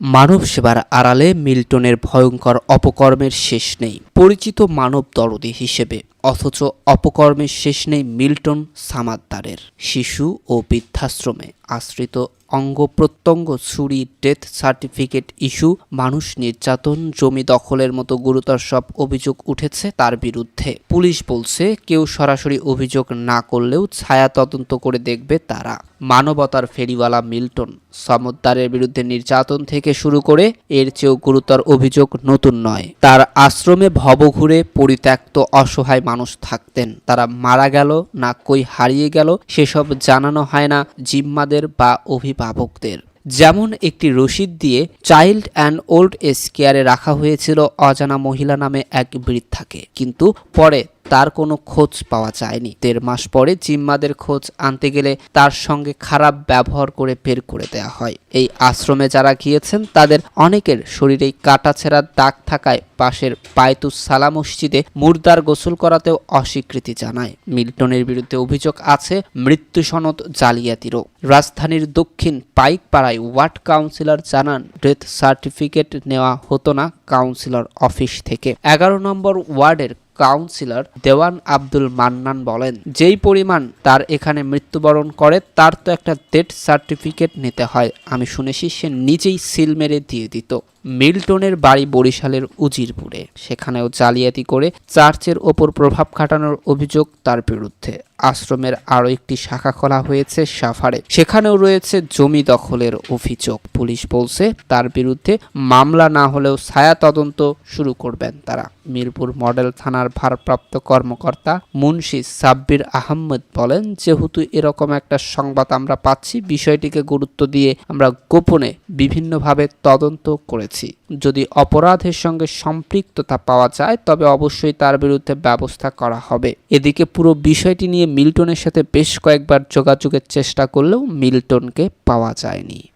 মানব সেবার আড়ালে মিল্টনের ভয়ঙ্কর অপকর্মের শেষ নেই, পরিচিত মানব দরদি হিসেবে, অথচ অপকর্মের শেষ নেই মিল্টন সামাদ্দারের, শিশু ও বৃদ্ধাশ্রমে। আশ্রিত অঙ্গ প্রত্যঙ্গ, ছুরি, ডেথ সার্টিফিকেট ইস্যু, মানুষ নির্যাতন, জমি দখলের মতো গুরুতর সব অভিযোগ উঠেছে তার বিরুদ্ধে। পুলিশ বলছে, কেউ সরাসরি অভিযোগ না করলেও ছায়া তদন্ত করে দেখবে তারা। মানবতার ফেরিওয়ালা মিল্টন, সমদ্দারের বিরুদ্ধে নির্যাতন থেকে শুরু করে এর চেয়েও গুরুতর অভিযোগ নতুন নয়। তার আশ্রমে ভবঘুরে পরিত্যক্ত অসহায় মানুষ থাকতেন। তারা মারা গেল, না কই হারিয়ে গেল, সেসব জানানো হয় না, জিম্মাদের বা অভিভাবকদের। যেমন একটি রশিদ দিয়ে, চাইল্ড অ্যান্ড ওল্ড এজ কেয়ারে রাখা হয়েছিল অজানা মহিলা নামে এক বৃদ্ধাকে। কিন্তু পরে তার কোনো খোঁজ পাওয়া যায়নি। দেড় মাস পরে জিম্মাদের খোঁজ আনতে গেলে তার সঙ্গে খারাপ ব্যবহার করে বের করে দেওয়া হয়। এই আশ্রমে যারা গিয়েছেন, তাদের অনেকের শরীরেই কাটাছেঁড়ার দাগ থাকায় পাশের পায়তুস সালা মসজিদে মুর্দার গোসল করাতেও অস্বীকৃতি জানায়। মিল্টনের বিরুদ্ধে অভিযোগ আছে, মৃত্যু সনদ জালিয়াতিরও। রাজধানীর দক্ষিণ পাইকপাড়ায় ওয়ার্ড কাউন্সিলর জানান, ডেথ সার্টিফিকেট নেওয়া হতো না। কাউন্সিলর অফিস থেকে। এগারো নম্বর ওয়ার্ডের কাউন্সিলর দেওয়ান আব্দুল মান্নান বলেন, যেই পরিমাণ তার এখানে মৃত্যুবরণ করে, তার তো একটা ডেথ সার্টিফিকেট নিতে হয়। আমি শুনেছি সে নিজেই সিল মেরে দিয়ে দিত। মিল্টনের বাড়ি বরিশালের উজিরপুরে। সেখানেও জালিয়াতি করে চার্চের ওপর প্রভাব খাটানোর অভিযোগ তার বিরুদ্ধে। আশ্রমের আরও একটি শাখা খোলা হয়েছে সাফারে সেখানেও রয়েছে জমি দখলের অভিযোগ। পুলিশ বলছে, তার বিরুদ্ধে মামলা না হলেও ছায়া তদন্ত শুরু করবেন তারা। মিরপুর মডেল থানার ভারপ্রাপ্ত কর্মকর্তা মুন্সি সাব্বির আহমেদ বলেন, যেহেতু এরকম একটা সংবাদ আমরা পাচ্ছি, বিষয়টিকে গুরুত্ব দিয়ে আমরা গোপনে বিভিন্নভাবে তদন্ত করেছি। যদি অপরাধের সঙ্গে সম্পৃক্ততা পাওয়া যায়, তবে অবশ্যই তার বিরুদ্ধে ব্যবস্থা করা হবে। এদিকে পুরো বিষয়টি নিয়ে মিল্টনের সাথে বেশ কয়েকবার যোগাযোগের চেষ্টা করলেও মিল্টনকে পাওয়া যায়নি।